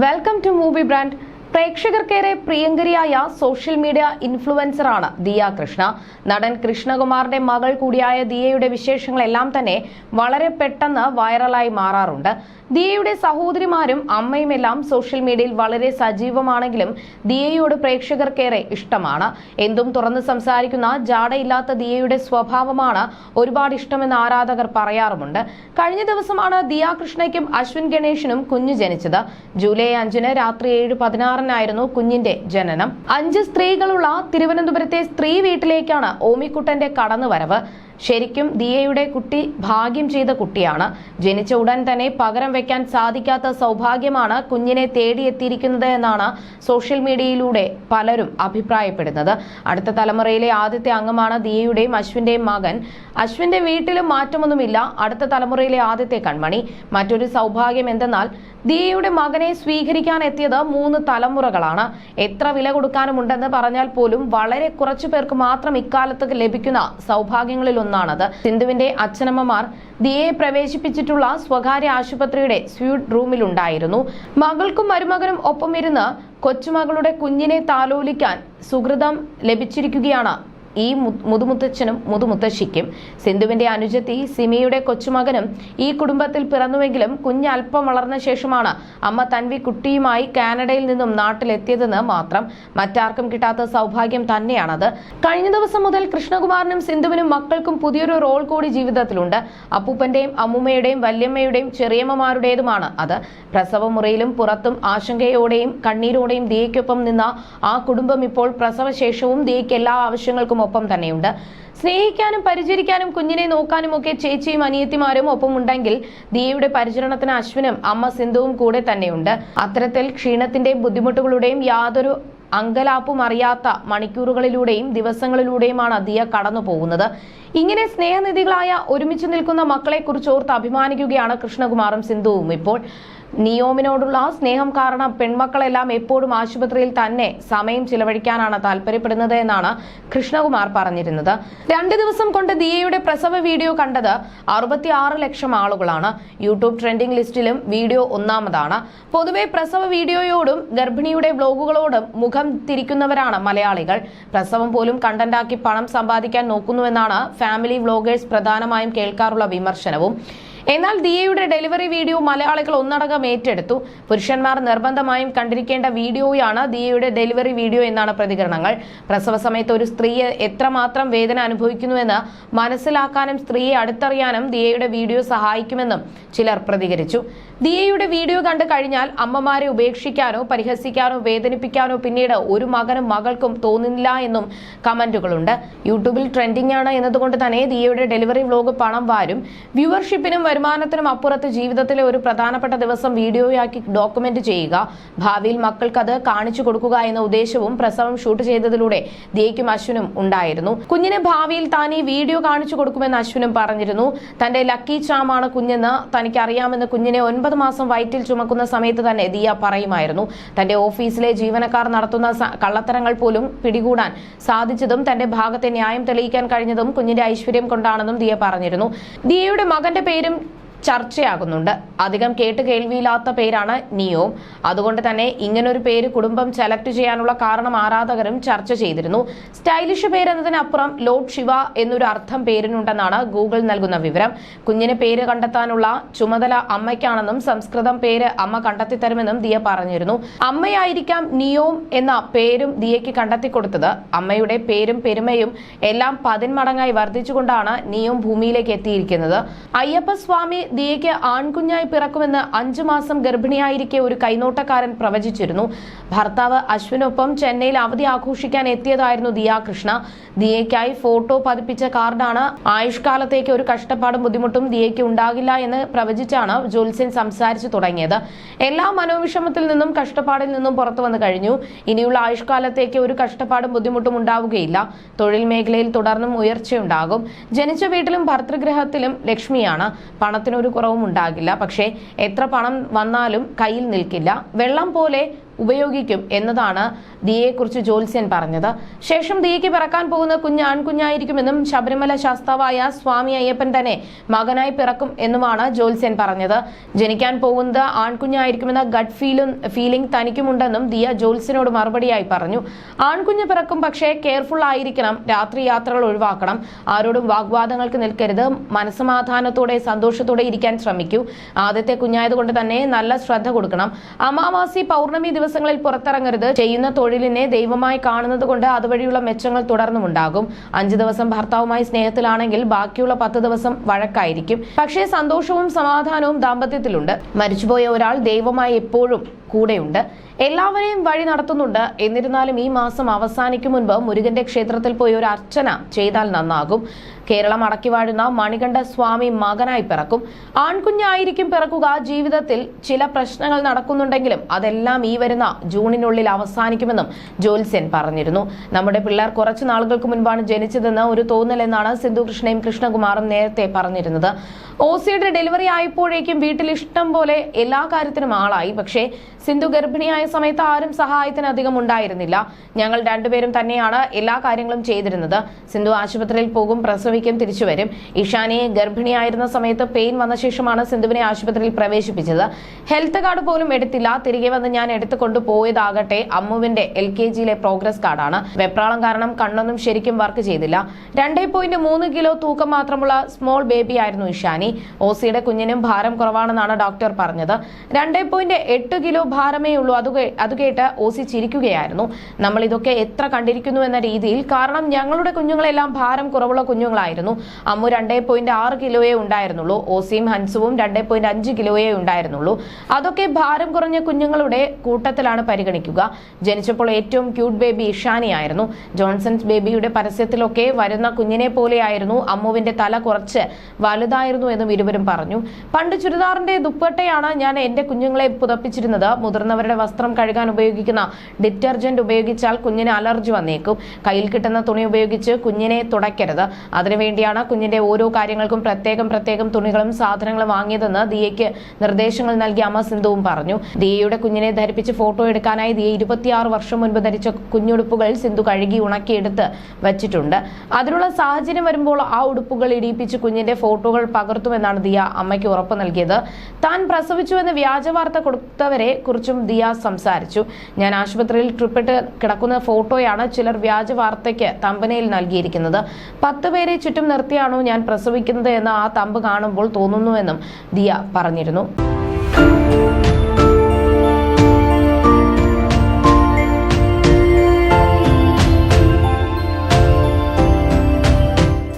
Welcome to movie brand പ്രേക്ഷകർക്കേറെ പ്രിയങ്കരിയായ social media ഇൻഫ്ലുവൻസറാണ് ദിയ കൃഷ്ണ. നടൻ കൃഷ്ണകുമാറിന്റെ മകൾ കൂടിയായ ദിയയുടെ വിശേഷങ്ങളെല്ലാം തന്നെ വളരെ പെട്ടെന്ന് വൈറലായി മാറാറുണ്ട്. ദിയയുടെ സഹോദരിമാരും അമ്മയുമെല്ലാം സോഷ്യൽ മീഡിയയിൽ വളരെ സജീവമാണെങ്കിലും ദിയയോട് പ്രേക്ഷകർക്കേറെ ഇഷ്ടമാണ്. എന്തും തുറന്ന് സംസാരിക്കുന്ന ജാടയില്ലാത്ത ദിയയുടെ സ്വഭാവമാണ് ഒരുപാട് ഇഷ്ടമെന്ന് ആരാധകർ പറയാറുമുണ്ട്. കഴിഞ്ഞ ദിവസമാണ് ദിയ കൃഷ്ണയ്ക്കും അശ്വിൻ ഗണേഷിനും കുഞ്ഞു ജനിച്ചത്. ജൂലൈ അഞ്ചിന് രാത്രി ഏഴ് പതിനാറിനായിരുന്നു കുഞ്ഞിന്റെ ജനനം. അഞ്ച് സ്ത്രീകളുള്ള തിരുവനന്തപുരത്തെ സ്ത്രീ വീട്ടിലേക്കാണ് ഓമിക്കുട്ടന്റെ കടന്നുവരവ്. ശരിക്കും ദിയയുടെ കുട്ടി ഭാഗ്യം ചെയ്ത കുട്ടിയാണ്. ജനിച്ച ഉടൻ തന്നെ പകരം വെക്കാൻ സാധിക്കാത്ത സൗഭാഗ്യമാണ് കുഞ്ഞിനെ തേടിയെത്തിയിരിക്കുന്നത് എന്നാണ് സോഷ്യൽ മീഡിയയിലൂടെ പലരും അഭിപ്രായപ്പെടുന്നത്. അടുത്ത തലമുറയിലെ ആദ്യത്തെ അംഗമാണ് ദിയയുടെയും അശ്വിന്റെയും മകൻ. അശ്വിന്റെ വീട്ടിലും മാറ്റമൊന്നുമില്ല. അടുത്ത തലമുറയിലെ ആദ്യത്തെ കൺമണി. മറ്റൊരു സൗഭാഗ്യം എന്തെന്നാൽ ദിയയുടെ മകനെ സ്വീകരിക്കാൻ എത്തിയത് മൂന്ന് തലമുറകളാണ്. എത്ര വില കൊടുക്കാനുമുണ്ടെന്ന് പറഞ്ഞാൽ പോലും വളരെ കുറച്ചു പേർക്ക് മാത്രം ഇക്കാലത്ത് ലഭിക്കുന്ന സൗഭാഗ്യങ്ങളിൽ ഒന്നാണത് സിന്ധുവിന്റെ അച്ഛനമ്മമാർ ദിയയെ പ്രവേശിപ്പിച്ചിട്ടുള്ള സ്വകാര്യ ആശുപത്രിയുടെ സ്വീറ്റ് റൂമിലുണ്ടായിരുന്നു. മകൾക്കും മരുമകനും ഒപ്പം ഇരുന്ന് കൊച്ചുമകളുടെ കുഞ്ഞിനെ താലോലിക്കാൻ സുഹൃതം ലഭിച്ചിരിക്കുകയാണ് ഈ മുതുമുത്തച്ഛനും മുതുമുത്തശ്ശിക്കും. സിന്ധുവിന്റെ അനുജത്തി സിമിയുടെ കൊച്ചുമകനും ഈ കുടുംബത്തിൽ പിറന്നുവെങ്കിലും കുഞ്ഞ് അല്പം വളർന്ന ശേഷമാണ് അമ്മ തൻവി കുട്ടിയുമായി കാനഡയിൽ നിന്നും നാട്ടിലെത്തിയതെന്ന് മാത്രം മറ്റാർക്കും കിട്ടാത്ത സൗഭാഗ്യം തന്നെയാണത്. കഴിഞ്ഞ ദിവസം മുതൽ കൃഷ്ണകുമാറിനും സിന്ധുവിനും മക്കൾക്കും പുതിയൊരു റോൾ കൂടി ജീവിതത്തിലുണ്ട്. അപ്പൂപ്പന്റെയും അമ്മൂമ്മയുടെയും വല്യമ്മയുടെയും ചെറിയമ്മമാരുടേതുമാണ് അത്. പ്രസവമുറിയിലും പുറത്തും ആശങ്കയോടെയും കണ്ണീരോടെയും ദിയയ്ക്കൊപ്പം നിന്ന ആ കുടുംബം ഇപ്പോൾ പ്രസവശേഷവും ദിയയ്ക്ക് എല്ലാ ആവശ്യങ്ങൾക്കും ഒപ്പം തന്നെയുണ്ട്. സ്നേഹിക്കാനും പരിചരിക്കാനും കുഞ്ഞിനെ നോക്കാനും ഒക്കെ ചേച്ചിയും അനിയത്തിമാരും ഒപ്പം ഉണ്ടെങ്കിൽ ദിയയുടെ പരിചരണത്തിന് അശ്വിനും അമ്മ സിന്ധുവും കൂടെ തന്നെയുണ്ട്. അത്തരത്തിൽ ക്ഷീണത്തിന്റെയും ബുദ്ധിമുട്ടുകളുടെയും യാതൊരു അങ്കലാപ്പും അറിയാത്ത മണിക്കൂറുകളിലൂടെയും ദിവസങ്ങളിലൂടെയുമാണ് ദിയ കടന്നു പോകുന്നത് ഇങ്ങനെ സ്നേഹനിധികളായ ഒരുമിച്ച് നിൽക്കുന്ന മക്കളെ കുറിച്ച് ഓർത്ത് അഭിമാനിക്കുകയാണ് കൃഷ്ണകുമാറും സിന്ധുവും. ഇപ്പോൾ നിയോമിനോടുള്ള സ്നേഹം കാരണം പെൺമക്കളെല്ലാം എപ്പോഴും ആശുപത്രിയിൽ തന്നെ സമയം ചിലവഴിക്കാനാണ് താല്പര്യപ്പെടുന്നത് എന്നാണ് കൃഷ്ണകുമാർ പറഞ്ഞിരുന്നത്. രണ്ടു ദിവസം കൊണ്ട് ദിയയുടെ പ്രസവ വീഡിയോ കണ്ടത് അറുപത്തി ലക്ഷം ആളുകളാണ്. യൂട്യൂബ് ട്രെൻഡിംഗ് ലിസ്റ്റിലും വീഡിയോ ഒന്നാമതാണ്. പൊതുവെ പ്രസവ വീഡിയോയോടും ഗർഭിണിയുടെ ബ്ലോഗുകളോടും മുഖം തിരിക്കുന്നവരാണ് മലയാളികൾ. പ്രസവം പോലും കണ്ടന്റാക്കി പണം സമ്പാദിക്കാൻ നോക്കുന്നുവെന്നാണ് ഫാമിലി വ്ലോഗേഴ്സ് പ്രധാനമായും കേൾക്കാറുള്ള വിമർശനവും എന്നാൽ ദിയയുടെ ഡെലിവറി വീഡിയോ മലയാളികൾ ഒന്നടങ്കം ഏറ്റെടുത്തു. പുരുഷന്മാർ നിർബന്ധമായും കണ്ടിരിക്കേണ്ട വീഡിയോയാണ് ദിയയുടെ ഡെലിവറി വീഡിയോ എന്നാണ് പ്രതികരണങ്ങൾ. പ്രസവ സമയത്ത് ഒരു സ്ത്രീയെ എത്രമാത്രം വേദന അനുഭവിക്കുന്നുവെന്ന് മനസ്സിലാക്കാനും സ്ത്രീയെ അടുത്തറിയാനും ദിയയുടെ വീഡിയോ സഹായിക്കുമെന്നും ചിലർ പ്രതികരിച്ചു. ദിയയുടെ വീഡിയോ കണ്ടു കഴിഞ്ഞാൽ അമ്മമാരെ ഉപേക്ഷിക്കാനോ പരിഹസിക്കാനോ വേദനിപ്പിക്കാനോ പിന്നീട് ഒരു മകനും മകൾക്കും തോന്നുന്നില്ല എന്നും കമന്റുകളുണ്ട്. യൂട്യൂബിൽ ട്രെൻഡിംഗ് ആണ് എന്നതുകൊണ്ട് തന്നെ ദിയയുടെ ഡെലിവറി വ്ലോഗ് പണം വാരും. വ്യൂവർഷിപ്പിനും വരുമാനത്തിനും അപ്പുറത്ത് ജീവിതത്തിലെ ഒരു പ്രധാനപ്പെട്ട ദിവസം വീഡിയോയാക്കി ഡോക്യുമെന്റ് ചെയ്യുക. ഭാവിയിൽ മക്കൾക്ക് അത് കാണിച്ചു കൊടുക്കുക എന്ന ഉദ്ദേശവും പ്രസവം ഷൂട്ട് ചെയ്തതിലൂടെ ദിയയ്ക്കും അശ്വിനും ഉണ്ടായിരുന്നു. കുഞ്ഞിന് ഭാവിയിൽ താൻ ഈ വീഡിയോ കാണിച്ചു കൊടുക്കുമെന്ന് അശ്വിനും പറഞ്ഞിരുന്നു. തന്റെ ലക്കി ചാമാണ് കുഞ്ഞെന്ന് തനിക്ക് അറിയാമെന്ന് കുഞ്ഞിനെ ഒൻപത് മാസം വയറ്റിൽ ചുമക്കുന്ന സമയത്ത് തന്നെ ദിയ പറയുമായിരുന്നു. തന്റെ ഓഫീസിലെ ജീവനക്കാർ നടത്തുന്ന കള്ളത്തരങ്ങൾ പോലും പിടികൂടാൻ സാധിച്ചതും തന്റെ ഭാഗത്തെ ന്യായം തെളിയിക്കാൻ കഴിഞ്ഞതും കുഞ്ഞിന്റെ ഐശ്വര്യം കൊണ്ടാണെന്നും ദിയ പറഞ്ഞിരുന്നു. ദിയയുടെ മകന്റെ പേരും ചർച്ചയാകുന്നുണ്ട്. അധികം കേട്ട് കേൾവിയില്ലാത്ത പേരാണ് നിയോം. അതുകൊണ്ട് തന്നെ ഇങ്ങനൊരു പേര് കുടുംബം സെലക്ട് ചെയ്യാനുള്ള കാരണം ആരാധകരും ചർച്ച ചെയ്തിരുന്നു. സ്റ്റൈലിഷ് പേരെന്നതിനപ്പുറം ലോഡ് ശിവ എന്നൊരു അർത്ഥം പേരിനുണ്ടെന്നാണ് ഗൂഗിൾ നൽകുന്ന വിവരം. കുഞ്ഞിന് പേര് കണ്ടെത്താനുള്ള ചുമതല അമ്മയ്ക്കാണെന്നും സംസ്കൃതം പേര് അമ്മ കണ്ടെത്തി തരുമെന്നും ദിയ പറഞ്ഞിരുന്നു. അമ്മയായിരിക്കാം നിയോം എന്ന പേരും ദിയയ്ക്ക് കണ്ടെത്തി കൊടുത്തത് അമ്മയുടെ പേരും പെരുമയും എല്ലാം പതിന്മടങ്ങായി വർദ്ധിച്ചുകൊണ്ടാണ് നിയോം ഭൂമിയിലേക്ക് എത്തിയിരിക്കുന്നത്. അയ്യപ്പസ്വാമി ദിയയ്ക്ക് ആൺകുഞ്ഞായി പിറക്കുമെന്ന് അഞ്ചു മാസം ഗർഭിണിയായിരിക്കെ ഒരു കൈനോട്ടക്കാരൻ പ്രവചിച്ചിരുന്നു. ഭർത്താവ് അശ്വിനൊപ്പം ചെന്നൈയിൽ അവധി ആഘോഷിക്കാൻ എത്തിയതായിരുന്നു ദിയ കൃഷ്ണ. ദിയയ്ക്കായി ഫോട്ടോ പതിപ്പിച്ച കാർഡാണ് ആയുഷ്കാലത്തേക്ക് ഒരു കഷ്ടപ്പാടും ബുദ്ധിമുട്ടും ദിയയ്ക്ക് ഉണ്ടാകില്ല എന്ന് പ്രവചിച്ചാണ് ജോത്സ്യൻ സംസാരിച്ചു തുടങ്ങിയത്. എല്ലാ മനോവിഷമത്തിൽ നിന്നും കഷ്ടപ്പാടിൽ നിന്നും പുറത്തു വന്നു കഴിഞ്ഞു. ഇനിയുള്ള ആയുഷ്കാലത്തേക്ക് ഒരു കഷ്ടപ്പാടും ബുദ്ധിമുട്ടും ഉണ്ടാവുകയില്ല. തൊഴിൽ മേഖലയിൽ തുടർന്നും ഉയർച്ചയുണ്ടാകും. ജനിച്ച വീട്ടിലും ഭർത്തൃഗ്രഹത്തിലും ലക്ഷ്മിയാണ്. പണത്തിനൊരു കുറവും ഉണ്ടാകില്ല പക്ഷേ എത്ര പണം വന്നാലും കയ്യിൽ നിൽക്കില്ല. വെള്ളം പോലെ ഉപയോഗിക്കും എന്നതാണ് ദിയയെക്കുറിച്ച് ജ്യോത്സ്യൻ പറഞ്ഞത്. ശേഷം ദിയയ്ക്ക് പിറക്കാൻ പോകുന്ന കുഞ്ഞ് ആൺകുഞ്ഞായിരിക്കുമെന്നും ശബരിമല ശാസ്താവായ സ്വാമി അയ്യപ്പൻ തന്നെ മകനായി പിറക്കും എന്നുമാണ് ജ്യോത്സ്യൻ പറഞ്ഞത്. ജനിക്കാൻ പോകുന്നത് ആൺകുഞ്ഞായിരിക്കുമെന്ന ഗഡ് ഫീലും ഫീലിംഗ് തനിക്കുമുണ്ടെന്നും ദിയ ജ്യോത്സ്യനോട് മറുപടിയായി പറഞ്ഞു. ആൺകുഞ്ഞ് പിറക്കും പക്ഷേ കെയർഫുൾ ആയിരിക്കണം രാത്രി യാത്രകൾ ഒഴിവാക്കണം. ആരോടും വാഗ്വാദങ്ങൾക്ക് നിൽക്കരുത് മനസ്സമാധാനത്തോടെ സന്തോഷത്തോടെ ഇരിക്കാൻ ശ്രമിക്കൂ. ആദ്യത്തെ കുഞ്ഞായതുകൊണ്ട് തന്നെ നല്ല ശ്രദ്ധ കൊടുക്കണം. അമാവാസി പൗർണമി ദിവസങ്ങളിൽ പുറത്തിറങ്ങരുത്. ചെയ്യുന്ന തൊഴിലിനെ ദൈവമായി കാണുന്നത് കൊണ്ട് അതുവഴിയുള്ള മെച്ചങ്ങൾ തുടർന്നുമുണ്ടാകും. അഞ്ചു ദിവസം ഭർത്താവുമായി സ്നേഹത്തിലാണെങ്കിൽ ബാക്കിയുള്ള പത്ത് ദിവസം വഴക്കായിരിക്കും. പക്ഷേ സന്തോഷവും സമാധാനവും ദാമ്പത്യത്തിലുണ്ട്. മരിച്ചുപോയ ഒരാൾ ദൈവമായി എപ്പോഴും കൂടെയുണ്ട്. എല്ലാവരെയും വഴി നടത്തുന്നുണ്ട്. എന്നിരുന്നാലും ഈ മാസം അവസാനിക്കും മുൻപ് മുരുകന്റെ ക്ഷേത്രത്തിൽ പോയി ഒരു അർച്ചന ചെയ്താൽ നന്നാകും. കേരളം അടക്കി വാഴുന്ന മണികണ്ഠ സ്വാമി മകനായി പിറക്കും. ആൺകുഞ്ഞായിരിക്കും പിറക്കുക. ജീവിതത്തിൽ ചില പ്രശ്നങ്ങൾ നടക്കുന്നുണ്ടെങ്കിലും അതെല്ലാം ഈ വരുന്ന ജൂണിനുള്ളിൽ അവസാനിക്കുമെന്നും ജോൽസ്യൻ പറഞ്ഞിരുന്നു. നമ്മുടെ പിള്ളേർ കുറച്ചു നാളുകൾക്ക് മുൻപാണ് ജനിച്ചതെന്ന് ഒരു തോന്നലെന്നാണ് സിന്ധു കൃഷ്ണയും കൃഷ്ണകുമാറും നേരത്തെ പറഞ്ഞിരുന്നത്. ഓസിയുടെ ഡെലിവറി ആയപ്പോഴേക്കും വീട്ടിൽ ഇഷ്ടം പോലെ എല്ലാ കാര്യത്തിനും ആളായി. പക്ഷേ സിന്ധു ഗർഭിണിയായ സമയത്ത് ആരും സഹായത്തിന് അധികം ഉണ്ടായിരുന്നില്ല. ഞങ്ങൾ രണ്ടുപേരും തന്നെയാണ് എല്ലാ കാര്യങ്ങളും ചെയ്തിരുന്നത്. സിന്ധു ആശുപത്രിയിൽ പോകും പ്രസവിക്കും തിരിച്ചുവരും ഇഷാനിയെ ഗർഭിണിയായിരുന്ന സമയത്ത് പെയിൻ വന്ന ശേഷമാണ് സിന്ധുവിനെ ആശുപത്രിയിൽ പ്രവേശിപ്പിച്ചത്. ഹെൽത്ത് കാർഡ് പോലും എടുത്തില്ല. തിരികെ വന്ന് ഞാൻ എടുത്തു കൊണ്ടുപോയതാകട്ടെ അമ്മുവിന്റെ എൽ കെ ജിയിലെ പ്രോഗ്രസ് കാർഡാണ്. വെപ്രാളം കാരണം കണ്ണൊന്നും ശരിക്കും വർക്ക് ചെയ്തില്ല. രണ്ടേ പോയിന്റ് മൂന്ന് കിലോ തൂക്കം മാത്രമുള്ള സ്മോൾ ബേബി ആയിരുന്നു ഇഷാനി. ഓസിയുടെ കുഞ്ഞിനും ഭാരം കുറവാണെന്നാണ് ഡോക്ടർ പറഞ്ഞത്. രണ്ടേ പോയിന്റ് എട്ട് കിലോ ഭാരമേ ഉള്ളൂ. അത് അത് കേട്ട് ഓസി ചിരിക്കുകയായിരുന്നു. നമ്മൾ ഇതൊക്കെ എത്ര കണ്ടിരിക്കുന്നു എന്ന രീതിയിൽ കാരണം ഞങ്ങളുടെ കുഞ്ഞുങ്ങളെല്ലാം ഭാരം കുറവുള്ള കുഞ്ഞുങ്ങളായിരുന്നു. അമ്മു രണ്ടേ പോയിന്റ് ആറ് കിലോയേ ഉണ്ടായിരുന്നുള്ളൂ. ഓസിയും ഹൻസുവും രണ്ടേ പോയിന്റ് അഞ്ച് കിലോയേ ഉണ്ടായിരുന്നുള്ളൂ. അതൊക്കെ ഭാരം കുറഞ്ഞ കുഞ്ഞുങ്ങളുടെ കൂട്ടത്തിലാണ് പരിഗണിക്കുക. ജനിച്ചപ്പോൾ ഏറ്റവും ക്യൂട്ട് ബേബി ഇഷാനിയായിരുന്നു ജോൺസൺസ് ബേബിയുടെ പരസ്യത്തിലൊക്കെ വരുന്ന കുഞ്ഞിനെ പോലെയായിരുന്നു അമ്മുവിന്റെ തല കുറച്ച് വലുതായിരുന്നു എന്നും ഇരുവരും പറഞ്ഞു. പണ്ട് ചുരിദാറിന്റെ ദുപ്പട്ടയാണ് ഞാൻ എന്റെ കുഞ്ഞുങ്ങളെ പുതപ്പിച്ചിരുന്നത്. മുതിർന്നവരുടെ വസ്ത്രം കഴുകാൻ ഉപയോഗിക്കുന്ന ഡിറ്റർജന്റ് ഉപയോഗിച്ചാൽ കുഞ്ഞിന് അലർജി വന്നേക്കും. കയ്യിൽ കിട്ടുന്ന തുണി ഉപയോഗിച്ച് കുഞ്ഞിനെ തുടയ്ക്കരുത്. അതിനുവേണ്ടിയാണ് കുഞ്ഞിന്റെ ഓരോ കാര്യങ്ങൾക്കും പ്രത്യേകം പ്രത്യേകം തുണികളും സാധനങ്ങളും വാങ്ങിയതെന്ന് ദിയയ്ക്ക് നിർദ്ദേശങ്ങൾ നൽകി അമ്മ സിന്ധുവും പറഞ്ഞു. ദിയയുടെ കുഞ്ഞിനെ ധരിപ്പിച്ച് ഫോട്ടോ എടുക്കാനായി ദിയ ഇരുപത്തിയാറ് വർഷം മുൻപ് ധരിച്ച കുഞ്ഞുടുപ്പുകൾ സിന്ധു കഴുകി ഉണക്കിയെടുത്ത് വച്ചിട്ടുണ്ട്. അതിനുള്ള സാഹചര്യം വരുമ്പോൾ ആ ഉടുപ്പുകൾ ഇടിയിപ്പിച്ച് കുഞ്ഞിന്റെ ഫോട്ടോകൾ പകർത്തുമെന്നാണ് ദിയ അമ്മയ്ക്ക് ഉറപ്പ് നൽകിയത്. താൻ പ്രസവിച്ചുവെന്ന് വ്യാജവാർത്ത കൊടുത്തവരെ കുറിച്ചും ദിയ സംസാരിച്ചു. ഞാൻ ആശുപത്രിയിൽ ട്രിപ്പിട്ട് കിടക്കുന്ന ഫോട്ടോയാണ് ചിലർ വ്യാജ വാർത്തയ്ക്ക് തമ്പനയിൽ നൽകിയിരിക്കുന്നത്. പത്ത് പേരെ ചുറ്റും നിർത്തിയാണോ ഞാൻ പ്രസവിക്കുന്നത് എന്ന് ആ തമ്പ് കാണുമ്പോൾ തോന്നുന്നുവെന്നും ദിയ പറഞ്ഞിരുന്നു.